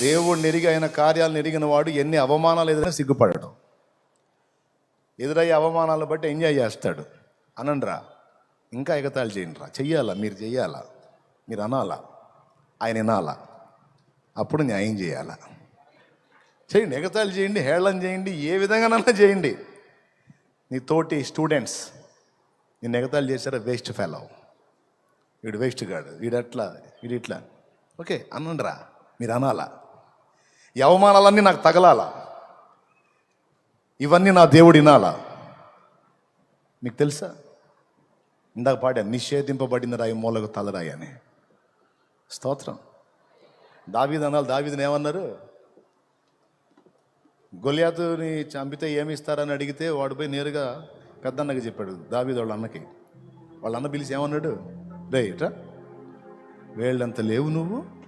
దేవుడు ఎరిగి ఆయన కార్యాలను ఎరిగిన వాడు ఎన్ని అవమానాలు ఎదురైనా సిగ్గుపడడం. ఎదురయ్యే అవమానాలను బట్టి ఎంజాయ్ చేస్తాడు. అనండ్రా ఇంకా ఎగతాళి చేయండి రా చెయ్యాలా? మీరు చెయ్యాలా? మీరు అనాలా? ఆయన వినాలా? అప్పుడు న్యాయం చేయాలా? చేయండి ఎగతాళి చేయండి హేళన చేయండి ఏ విధంగానన్నా చేయండి. నీ తోటి స్టూడెంట్స్ నిన్ను ఎగతాళి చేశారా? Waste fellow. వీడు వేస్ట్ గాడు. వీడట్లా వీడిట్లా. ఓకే అనండిరా మీరు అనాలా? ఈ అవమానాలన్నీ నాకు తగలాలా. ఇవన్నీ నా దేవుడు వినాలా. మీకు తెలుసా? ఇందాక పాడా నిషేధింపబడిన రాయి మూలకు తలరాయి అని. స్తోత్రం. దావీదు అనాలి దావీదుని ఏమన్నారు? గొలియాతుని చంపితే ఏమి ఇస్తారని అడిగితే వాడు పోయి నేరుగా పెద్దన్నకి చెప్పాడు దావీదు వాళ్ళ అన్నకి. వాళ్ళ అన్న పిలిచి ఏమన్నాడు? రే ఇట్రా వేళ్ళంత లేవు నువ్వు?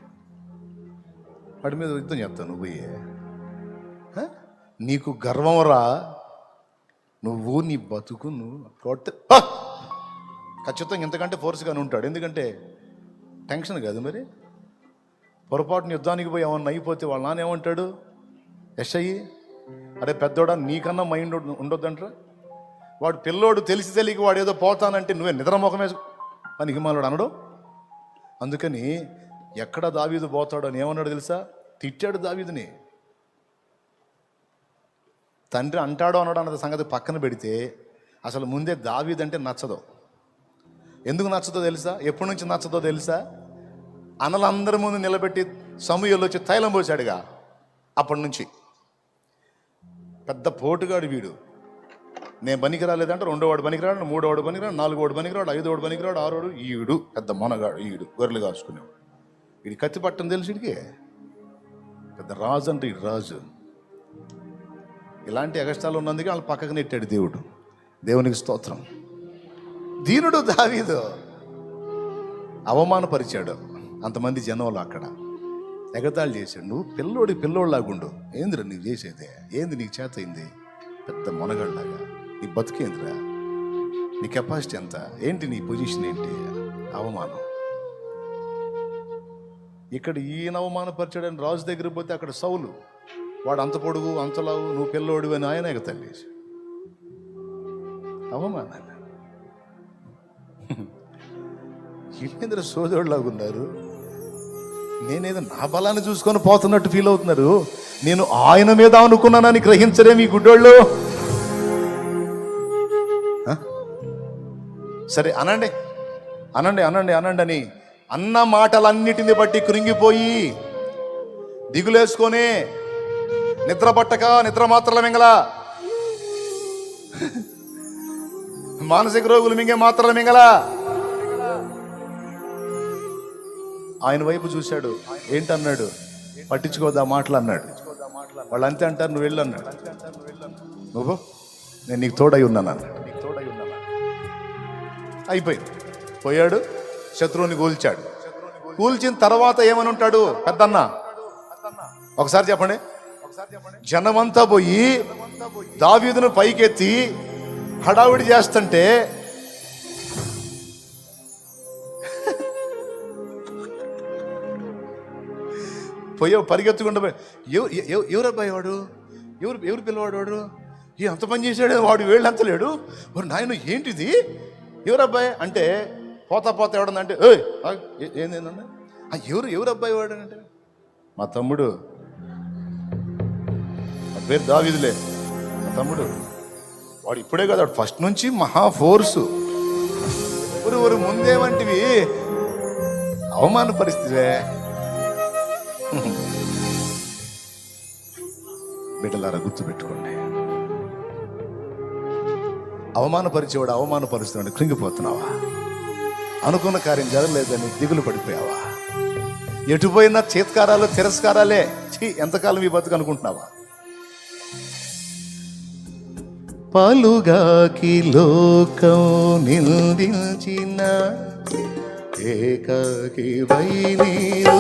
వాడి మీద యుద్ధం చేస్తావు నువ్వు నీకు గర్వం రా. నువ్వు నీ బతుకు నువ్వు కొట్ట. ఖచ్చితంగా ఇంతకంటే ఫోర్స్గానే ఉంటాడు. ఎందుకంటే టెన్షన్ కాదు మరి. పొరపాటున యుద్ధానికి పోయి ఏమన్నా అయిపోతే వాళ్ళ నాన్న ఏమంటాడు? ఎస్ఐ అరే పెద్దోడా నీకన్నా మైండ్ ఉండొద్దంటారా. వాడు పిల్లోడు తెలిసి తెలియక వాడు ఏదో పోతానంటే నువ్వే నిద్రముఖమే అని మాలోడు అనడు. అందుకని ఎక్కడ దావీదు పోతాడు అని ఏమన్నాడు తెలుసా? తిట్టాడు దావీదుని. తండ్రి అంటాడో అనడం అన్నది సంగతి పక్కన పెడితే అసలు ముందే దావీద్ అంటే నచ్చదు. ఎందుకు నచ్చదో తెలుసా? ఎప్పటి నుంచి నచ్చదో తెలుసా? అనలందరి ముందు నిలబెట్టి సమయంలో వచ్చి తైలం పోసాడుగా అప్పటి నుంచి. పెద్ద పోటుగాడు వీడు. నేను పనికి రాలేదంటే రెండో వాడు పనికిరాడు మూడో వాడు పనికిరాడు నాలుగో వాడు పనికిరాడు ఐదో వాడు పనికిరాడు ఆరోడు ఈడు పెద్ద మొనగాడు ఈడు గొర్రెలు కాసుకునేవాడు వీడి కత్తి పట్టం తెలుసు వీడికి? పెద్ద రాజు అంటే ఈ రాజు. ఇలాంటి అగస్టాలు ఉన్నందుకే వాళ్ళు పక్కకు నెట్టాడు దేవుడు. దేవునికి స్తోత్రం. దీనుడు దావీదు అవమానపరిచాడు. అంతమంది జనంలో అక్కడ. ఎగతాళి చేశాడు. నువ్వు పిల్లోడి పిల్లోడిలాగుండు ఏందిరా నీవు చేసేదే? ఏంది నీకు చేత అయింది పెద్ద మొనగాళ్ళలాగా. నీ బతికేందిరా? నీ కెపాసిటీ ఎంత? ఏంటి నీ పొజిషన్ ఏంటి? అవమానం. ఇక్కడ ఈయన అవమానపరిచాడని రాజు దగ్గర పోతే అక్కడ సౌలు వాడు అంత పొడుగు అంతలావు నువ్వు పిల్లోడు అని ఆయన తల్లి చేశాడు అవమానాలు. ఏంద్ర సోదరులాగా ఉన్నారు. నేనేదో నా బలాన్ని చూసుకొని పోతున్నట్టు ఫీల్ అవుతున్నారు. నేను ఆయన మీద అనుకున్నానని గ్రహించరే మీ గుడ్డోళ్ళు? సరే అనండి. అనండి అనండి అనండి అని అన్న మాటలన్నిటిని బట్టి కృంగిపోయి దిగులేసుకొని నిద్ర పట్టక నిద్ర మాత్రల మింగల. మానసిక రోగులు మింగే మాత్రల మింగల. ఆయన వైపు చూశాడు. ఏంటన్నాడు? పట్టించుకోదా మాటలు అన్నాడు వాళ్ళు అంతే అంటారు నువ్వు వెళ్ళు అన్నాడు. నువ్వు నేను నీకు తోడై ఉన్నాను అన్నాడు. అయిపోయింది. పోయాడు. శత్రువుని కూల్చాడు కూల్చిన తర్వాత ఏమని ఉంటాడు? పెద్దన్న. ఒకసారి చెప్పండి. జనమంతా పోయి దావీదును పైకెత్తి హడావిడి చేస్తుంటే పోయే పరిగెత్తుకుంటూ ఎవరు అబ్బాయి వాడు? ఎవరు ఎవరు పిల్లవాడు వాడు? ఈ అంత పని చేశాడు వాడు వేళ్ళు అంత లేడు? మరి నాయన ఏంటిది? ఎవరబ్బాయి అంటే పోతా పోతా ఎవడన్నా ఏందేందండి ఆ ఎవరు ఎవరు అబ్బాయి వాడు అంటే మా తమ్ముడు. ఆ పేరు దావిదులే. మా తమ్ముడు. వాడు ఇప్పుడే కదా వాడు ఫస్ట్ నుంచి మహా ఫోర్సు. ఊరు ఊరు ముందేమంటివి అవమాన పరిస్థితివే. బిడ్డలారా గుర్తుపెట్టుకోండి. అవమానపరిచేవాడు అవమానపరుస్తున్నాడు కృంగిపోతున్నావా? అనుకున్న కార్యం జరగలేదని దిగులు పడిపోయావా? ఎటుపోయినా చేత్కారాలు తిరస్కారాలే. ఛీ, ఎంతకాలం ఈ బతుకు అనుకుంటున్నావా? పలుగాకి లోకం నిందించిన ఏకాకి వై నీరు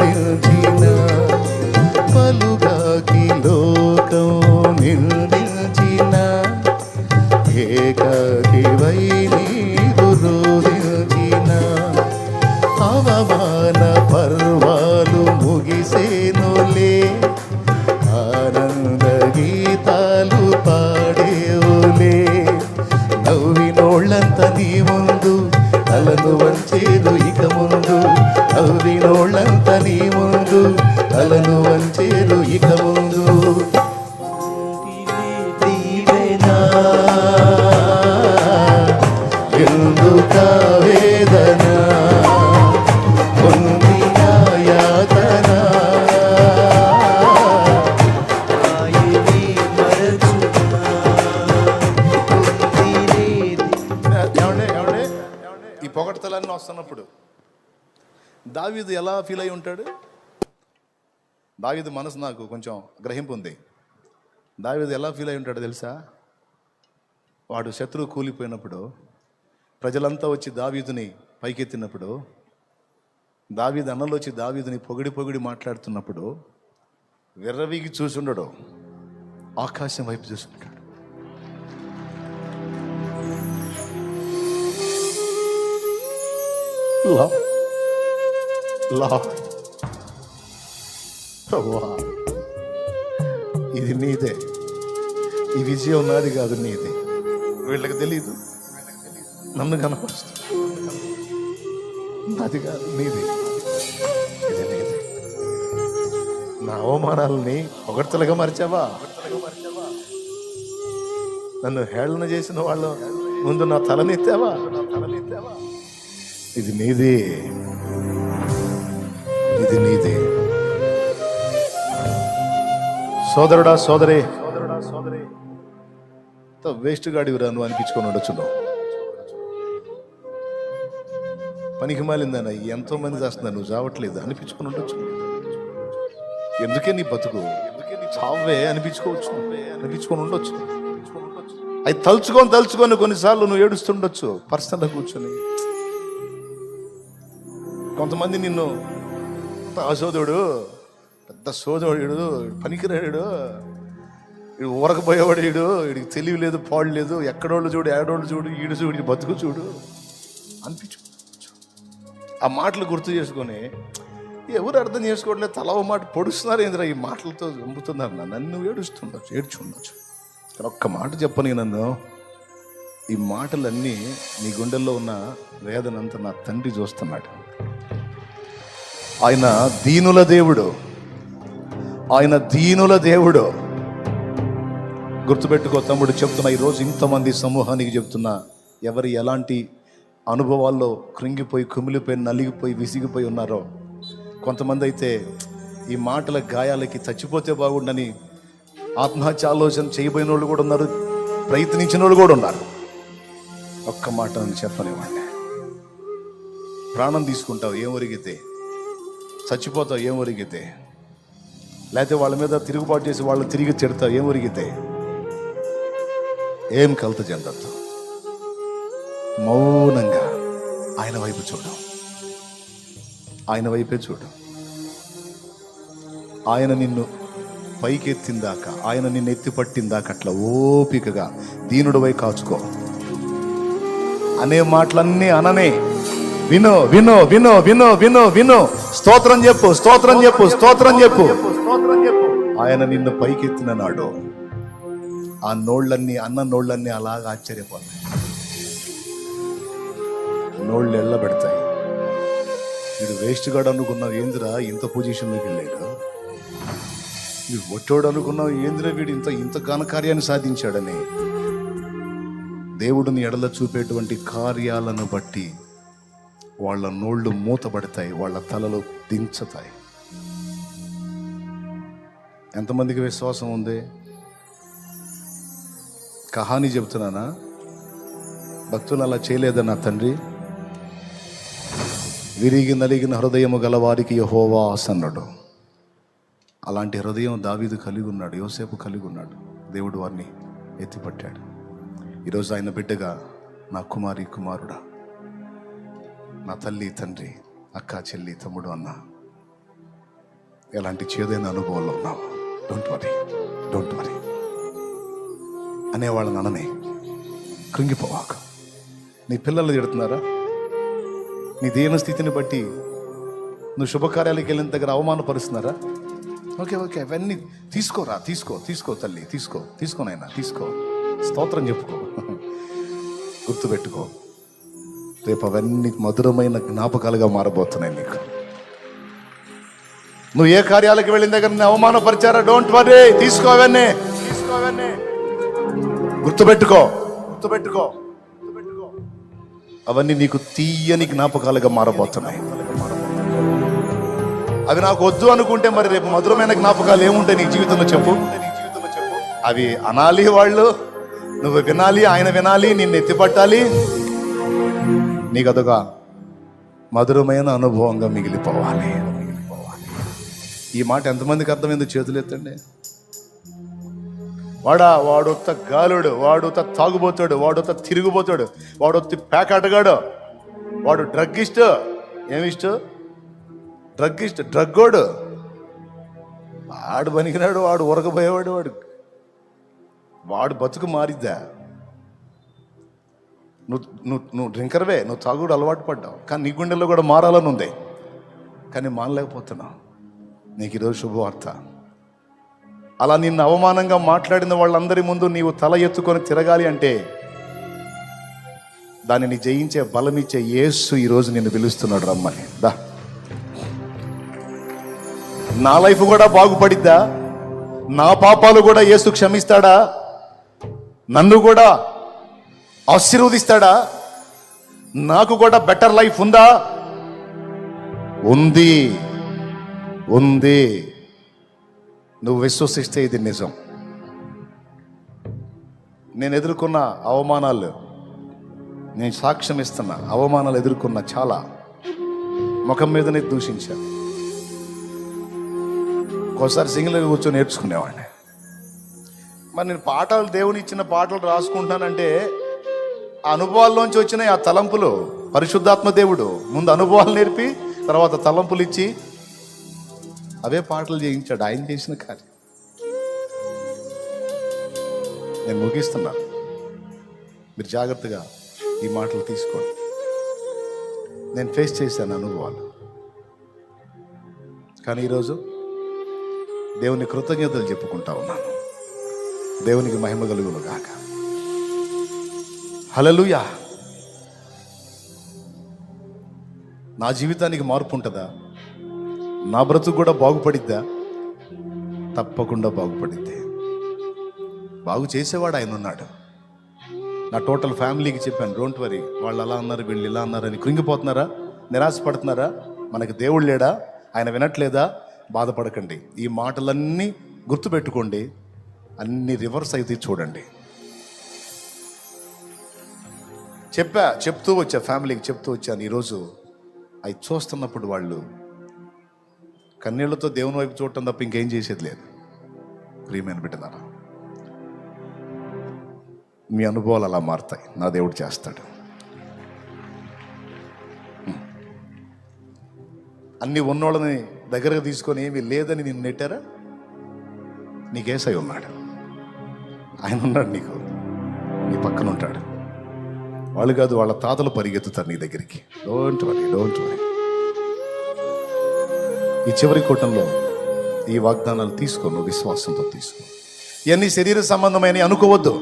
నిలిచిన పలుగాకి లోకం నిందించిన ఏకాకి వై ఫీల్ అయి ఉంటాడు. దావీదు మనసు నాకు కొంచెం గ్రహింపు ఉంది దావిది ఎలా ఫీల్ అయి ఉంటాడు తెలుసా? వాడు శత్రువు కూలిపోయినప్పుడు ప్రజలంతా వచ్చి దావీదుని పైకెత్తినప్పుడు దావీదు అన్నలో వచ్చి దావీదుని పొగిడి పొగిడి మాట్లాడుతున్నప్పుడు విర్రవీగి చూసుండడు. ఆకాశం వైపు చూసుకుంటాడు love. లా ప్రభువా ఇది నీదే. ఈ విజయం నాది కాదు నీదే. వీళ్ళకి తెలియదు నన్ను కనపరుస్తుంది. నాది కాదు నీదే. ఇది నీదే. నా అవమానాలని పొగడ్తలుగా మరిచావా? నన్ను హేళన చేసిన వాళ్ళు ముందు నా తలనెత్తావా నా తలనెత్తావా? ఇది నీదే. సోదరుడా సోదరే. సోదరుడా సోదరే వేస్ట్ గాడి నువ్వు అనిపించుకొని ఉండొచ్చు నువ్వు. పనికి మాలిందన్న ఎంతో మంది చేస్తున్నా నువ్వు చావట్లేదు అనిపించుకొని ఉండొచ్చు ఎందుకే నీ బతుకు? చావే అనిపించుకోవచ్చు. అనిపించుకొని ఉండొచ్చు. అది తలుచుకొని తలుచుకొని కొన్నిసార్లు నువ్వు ఏడుస్తుండొచ్చు పర్సనల్గా కూర్చొని. కొంతమంది నిన్ను "పెద్ద అసోదుడు పెద్ద సోదరుడు పనికిరాడు ఇడు ఊరకపోయేవాడు వీడు వీడికి తెలివి లేదు పాడు లేదు. ఎక్కడోళ్ళు చూడు ఏడోళ్ళు చూడు ఈడు చూడు బతుకు చూడు అనిపించు. ఆ మాటలు గుర్తు చేసుకొని ఎవరు అర్థం చేసుకోవట్లేదు తల మాట పొడుస్తున్నారు ఏంద్రా ఈ మాటలతో చంపుతున్నారు నన్ను నన్ను ఏడుస్తుండొచ్చు ఏడ్చుండొచ్చు. కానీ ఒక్క మాట చెప్పని నన్ను. ఈ మాటలన్నీ నీ గుండెల్లో ఉన్న వేదనంతా నా తండ్రి చూస్తున్నాడు. ఆయన దీనుల దేవుడు. ఆయన దీనుల దేవుడు. గుర్తుపెట్టుకో తమ్ముడు చెప్తున్నా ఈరోజు ఇంతమంది సమూహానికి చెప్తున్నా ఎవరు ఎలాంటి అనుభవాల్లో కృంగిపోయి కుమిలిపోయి నలిగిపోయి విసిగిపోయి ఉన్నారో కొంతమంది అయితే ఈ మాటల గాయాలకి చచ్చిపోతే బాగుండని ఆత్మహత్య ఆలోచన చేయబోయిన వాళ్ళు కూడా ఉన్నారు ప్రయత్నించిన వాళ్ళు కూడా ఉన్నారు. ఒక్క మాట అని చెప్పనివ్వండి. ప్రాణం తీసుకుంటావు ఏం ఒరిగితే చచ్చిపోతావు ఏం ఒరిగితే లేకపోతే వాళ్ళ మీద తిరుగుబాటు చేసి వాళ్ళు తిరిగి తిడతావు ఏం ఒరిగితే? ఏం కలత చెందద్దు. మౌనంగా ఆయన వైపు చూడడం. ఆయన వైపే చూడడం. ఆయన నిన్ను పైకెత్తిందాక ఆయన నిన్ను ఎత్తిపట్టిందాక అట్లా ఓపికగా దీనుడివై కాచుకో. అనే మాటలన్నీ అననే. విను విను విను విను విను విను. స్తోత్రం చెప్పు స్తోత్రం చెప్పు స్తోత్రం చెప్పు. ఆయన నిన్ను పైకెత్తిన నాడు ఆ నోళ్ళన్నీ అన్న నోళ్ళన్నీ అలాగా ఆశ్చర్యపోతాయి. నోళ్ళు ఎల్లబెడతాయి. వీడు వేస్ట్ గాడు అనుకున్నావు ఏందిరా ఇంత పొజిషన్లోకి వెళ్ళాడు? వీడు ఒట్టోడు అనుకున్నావు ఏందిరా వీడు ఇంత ఇంత ఘనకార్యాన్ని సాధించాడని? దేవుడిని ఎడల చూపేటువంటి కార్యాలను బట్టి వాళ్ళ నోళ్ళు మూతబడతాయి వాళ్ళ తలలు దించుతాయి. ఎంతమందికి విశ్వాసం ఉంది? కహాని చెబుతున్నానా? భక్తులు అలా చేయలేదా నా తండ్రి? విరిగి నలిగిన హృదయము గలవారికి యహోవాస్ అన్నాడు అలాంటి హృదయం దావీదు కలిగి ఉన్నాడు యోసేపు కలిగి ఉన్నాడు. దేవుడు వారిని ఎత్తిపట్టాడు. ఈరోజు ఆయన బిడ్డగా నా కుమారి కుమారుడా నా తల్లి తండ్రి అక్క చెల్లి తమ్ముడు అన్న ఎలాంటి చేదైన అనుభవంలో ఉన్నావు? డోంట్ వరీ డోంట్ వరీ అనేవాళ్ళని అననే కృంగిపోవాక. నీ పిల్లలు తిడుతున్నారా? నీ దీన స్థితిని బట్టి నువ్వు శుభకార్యాలకు వెళ్ళిన దగ్గర అవమానపరుస్తున్నారా? Okay okay. అవన్నీ తీసుకోరా తీసుకో తీసుకో తల్లి తీసుకో తీసుకోనైనా తీసుకో. స్తోత్రం చెప్పుకో. గుర్తుపెట్టుకో. రేపు అవన్నీ మధురమైన జ్ఞాపకాలుగా మారబోతున్నాయి నీకు. నువ్వు ఏ కార్యాలకు వెళ్ళిన దగ్గర నిన్ను అవమానపరిచారా? డోంట్ వరీ తీసుకో అవన్నీ. తీసుకో అవన్నీ. గుర్తుపెట్టుకో. గుర్తుపెట్టుకో. గుర్తుపెట్టుకో. అవన్నీ నీకు తీయని జ్ఞాపకాలుగా మారబోతున్నాయి. అవి నాకు వద్దు అనుకుంటే మరి రేపు మధురమైన జ్ఞాపకాలు ఏముంటాయి నీ జీవితంలో చెప్పు? అవి అనాలి వాళ్ళు. నువ్వు వినాలి ఆయన వినాలి నిన్ను ఎత్తిపట్టాలి. నీకు అదొక మధురమైన అనుభవంగా మిగిలిపోవాలి. ఈ మాట ఎంతమందికి అర్థమైందో చేతులు ఎత్తండి. వాడా వాడొత్త గాలుడు వాడొత్త తాగుబోతాడు వాడొత్త తిరిగిపోతాడు వాడొత్తి పేకాటగాడు వాడు డ్రగ్ ఇష్ట ఏమిష్ట డ్రగ్ ఇష్ట డ్రగ్గోడు. వాడు పనికినాడు వాడు ఉరకపోయేవాడు వాడు. వాడు బతుకు మారిద్దా? నువ్వు నువ్వు నువ్వు డ్రింకర్వే నువ్వు తాగుడు అలవాటు పడ్డావు. కానీ నీ గుండెల్లో కూడా మారాలని ఉంది. కానీ మానలేకపోతున్నావు. నీకు ఈరోజు శుభవార్త. అలా నిన్ను అవమానంగా మాట్లాడిన వాళ్ళందరి ముందు నీవు తల ఎత్తుకొని తిరగాలి అంటే దానిని జయించే బలమిచ్చే యేసు ఈరోజు నిన్ను పిలుస్తున్నాడు రమ్మని. దా. నా లైఫ్ కూడా బాగుపడిద్దా? నా పాపాలు కూడా యేసు క్షమిస్తాడా? నన్ను కూడా ఆశీర్వదిస్తాడా? నాకు కూడా బెటర్ లైఫ్ ఉందా? ఉంది. ఉంది. నువ్వు విశ్వసిస్తే ఇది నిజం. నేను ఎదుర్కొన్న అవమానాలు నేను సాక్ష్యం ఇస్తున్నా అవమానాలు ఎదుర్కొన్న చాలా ముఖం మీదనే దూషించాను. ఒకసారి సింగిల్గా కూర్చొని నేర్చుకునేవాడిని. మరి నేను పాటలు దేవుని ఇచ్చిన పాటలు రాసుకుంటానంటే ఆ అనుభవాల్లోంచి వచ్చిన ఆ తలంపులు పరిశుద్ధాత్మ దేవుడు ముందు అనుభవాలు నేర్పి తర్వాత తలంపులు ఇచ్చి అవే పాటలు చేయించాడు. ఆయన చేసిన కార్యం. నేను ముగిస్తున్నాను మీరు జాగ్రత్తగా ఈ మాటలు తీసుకోండి. నేను ఫేస్ చేశాను అనుభవాలు. కానీ ఈరోజు దేవుని కృతజ్ఞతలు చెప్పుకుంటా ఉన్నాను. దేవునికి మహిమ కలుగును గాక. హలలుయా నా జీవితానికి మార్పు ఉంటుందా? నా బ్రతుకు కూడా బాగుపడిద్దా? తప్పకుండా బాగుపడిద్ది. బాగు చేసేవాడు ఆయన ఉన్నాడు. నా టోటల్ ఫ్యామిలీకి చెప్పాను డోంట్ వరీ వాళ్ళు అలా అన్నారు వీళ్ళు ఇలా అన్నారని కృంగిపోతున్నారా? నిరాశపడుతున్నారా? మనకు దేవుడు లేడా? ఆయన వినట్లేదా? బాధపడకండి. ఈ మాటలన్నీ గుర్తుపెట్టుకోండి. అన్ని రివర్స్ అయితే చూడండి. చెప్పా చెప్తూ వచ్చా ఫ్యామిలీకి చెప్తూ వచ్చాను. ఈరోజు అవి చూస్తున్నప్పుడు వాళ్ళు కన్నీళ్ళతో దేవుని వైపు చూడటం తప్ప ఇంకేం చేసేది లేదు. ప్రియమైన బిడ్డలారా మీ అనుభవాలు అలా మారుతాయి. నా దేవుడు చేస్తాడు. అన్ని ఉన్నోళ్ళని దగ్గరకు తీసుకొని ఏమీ లేదని నిన్ను నెట్టారా? నీకేసై ఉన్నాడు. ఆయన ఉన్నాడు నీకు. నీ పక్కన ఉంటాడు. వాళ్ళు కాదు వాళ్ళ తాతలు పరిగెత్తుతారు నీ దగ్గరికి. డోంట్ వరీ డోంట్ వరీ ఈ చివరి కూటంలో ఈ వాగ్దానాలు తీసుకో నువ్వు విశ్వాసంతో తీసుకో. ఇవన్నీ శరీర సంబంధమైన అనుకోవద్దు.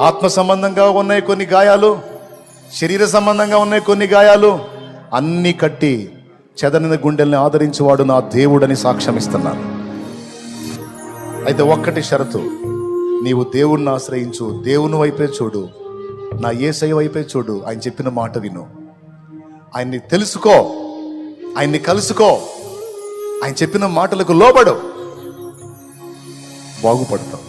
ఆత్మ సంబంధంగా ఉన్నాయి కొన్ని గాయాలు శరీర సంబంధంగా ఉన్నాయి కొన్ని గాయాలు. అన్ని కట్టి చెదరిన గుండెల్ని ఆదరించేవాడు నా దేవుడని సాక్ష్యమిస్తున్నాను. అయితే ఒక్కటి షరతు నీవు దేవుణ్ణి ఆశ్రయించు దేవుని వైపే చూడు నా ఏసై వైపే చూడు ఆయన చెప్పిన మాట విను. ఆయన్ని తెలుసుకో. ఆయన్ని కలుసుకో. ఆయన చెప్పిన మాటలకు లోబడు. బాగుపడతావు.